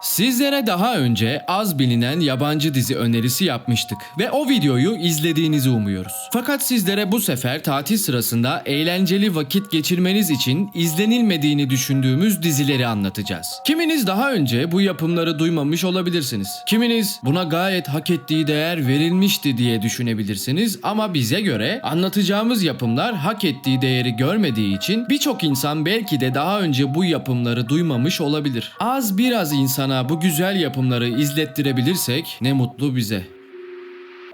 Sizlere daha önce az bilinen yabancı dizi önerisi yapmıştık ve o videoyu izlediğinizi umuyoruz. Fakat sizlere bu sefer tatil sırasında eğlenceli vakit geçirmeniz için izlenilmediğini düşündüğümüz dizileri anlatacağız. Kiminiz daha önce bu yapımları duymamış olabilirsiniz. Kiminiz buna gayet hak ettiği değer verilmişti diye düşünebilirsiniz ama bize göre anlatacağımız yapımlar hak ettiği değeri görmediği için birçok insan belki de daha önce bu yapımları duymamış olabilir. Az biraz insana bu güzel yapımları izlettirebilirsek ne mutlu bize.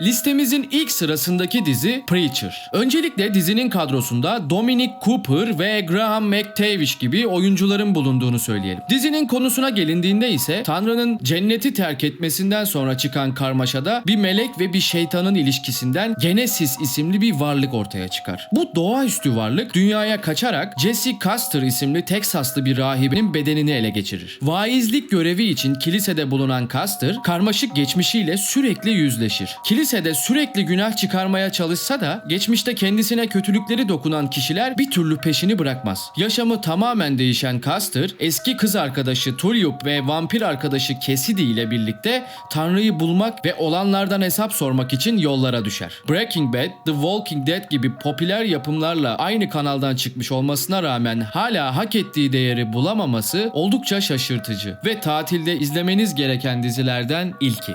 Listemizin ilk sırasındaki dizi Preacher. Öncelikle dizinin kadrosunda Dominic Cooper ve Graham McTavish gibi oyuncuların bulunduğunu söyleyelim. Dizinin konusuna gelindiğinde ise Tanrı'nın cenneti terk etmesinden sonra çıkan karmaşada bir melek ve bir şeytanın ilişkisinden Genesis isimli bir varlık ortaya çıkar. Bu doğaüstü varlık dünyaya kaçarak Jesse Custer isimli Teksaslı bir rahibinin bedenini ele geçirir. Vaizlik görevi için kilisede bulunan Custer karmaşık geçmişiyle sürekli yüzleşir. Kilisede sürekli günah çıkarmaya çalışsa da geçmişte kendisine kötülükleri dokunan kişiler bir türlü peşini bırakmaz. Yaşamı tamamen değişen Custer eski kız arkadaşı Tuliup ve vampir arkadaşı Cassidy ile birlikte Tanrı'yı bulmak ve olanlardan hesap sormak için yollara düşer. Breaking Bad, The Walking Dead gibi popüler yapımlarla aynı kanaldan çıkmış olmasına rağmen hala hak ettiği değeri bulamaması oldukça şaşırtıcı ve tatilde izlemeniz gereken dizilerden ilki.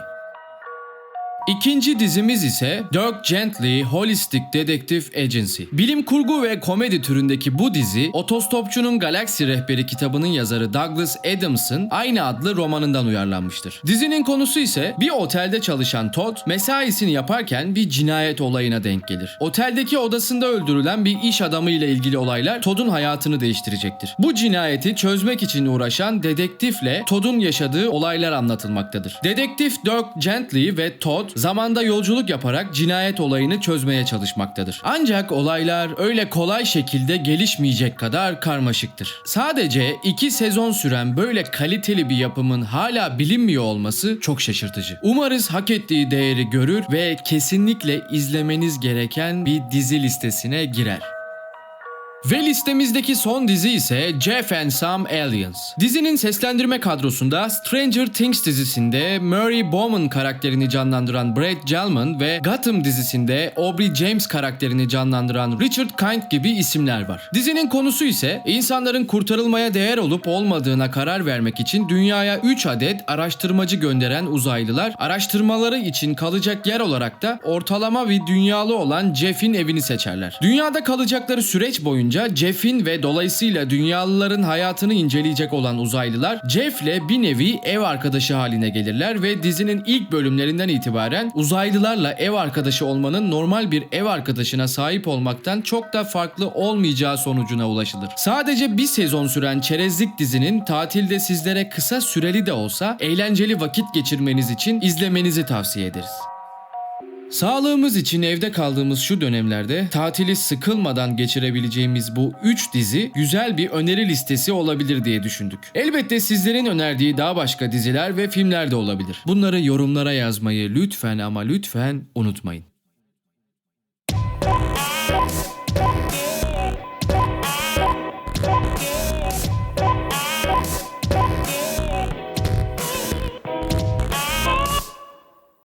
İkinci dizimiz ise Dirk Gently Holistic Detective Agency. Bilim kurgu ve komedi türündeki bu dizi, Otostopçunun Galaksi Rehberi kitabının yazarı Douglas Adams'ın aynı adlı romanından uyarlanmıştır. Dizinin konusu ise bir otelde çalışan Todd, mesaisini yaparken bir cinayet olayına denk gelir. Oteldeki odasında öldürülen bir iş adamı ile ilgili olaylar Todd'un hayatını değiştirecektir. Bu cinayeti çözmek için uğraşan dedektifle Todd'un yaşadığı olaylar anlatılmaktadır. Dedektif Dirk Gently ve Todd zamanda yolculuk yaparak cinayet olayını çözmeye çalışmaktadır. Ancak olaylar öyle kolay şekilde gelişmeyecek kadar karmaşıktır. Sadece iki sezon süren böyle kaliteli bir yapımın hala bilinmiyor olması çok şaşırtıcı. Umarız hak ettiği değeri görür ve kesinlikle izlemeniz gereken bir dizi listesine girer. Ve listemizdeki son dizi ise Jeff and Some Aliens. Dizinin seslendirme kadrosunda Stranger Things dizisinde Murray Bowman karakterini canlandıran Brad Gelman ve Gotham dizisinde Aubrey James karakterini canlandıran Richard Kind gibi isimler var. Dizinin konusu ise insanların kurtarılmaya değer olup olmadığına karar vermek için dünyaya 3 adet araştırmacı gönderen uzaylılar araştırmaları için kalacak yer olarak da ortalama bir dünyalı olan Jeff'in evini seçerler. Dünyada kalacakları süreç boyunca Jeff'in ve dolayısıyla dünyalıların hayatını inceleyecek olan uzaylılar Jeff'le bir nevi ev arkadaşı haline gelirler ve dizinin ilk bölümlerinden itibaren uzaylılarla ev arkadaşı olmanın normal bir ev arkadaşına sahip olmaktan çok da farklı olmayacağı sonucuna ulaşılır. Sadece bir sezon süren çerezlik dizinin tatilde sizlere kısa süreli de olsa eğlenceli vakit geçirmeniz için izlemenizi tavsiye ederiz. Sağlığımız için evde kaldığımız şu dönemlerde tatili sıkılmadan geçirebileceğimiz bu 3 dizi güzel bir öneri listesi olabilir diye düşündük. Elbette sizlerin önerdiği daha başka diziler ve filmler de olabilir. Bunları yorumlara yazmayı lütfen ama lütfen unutmayın.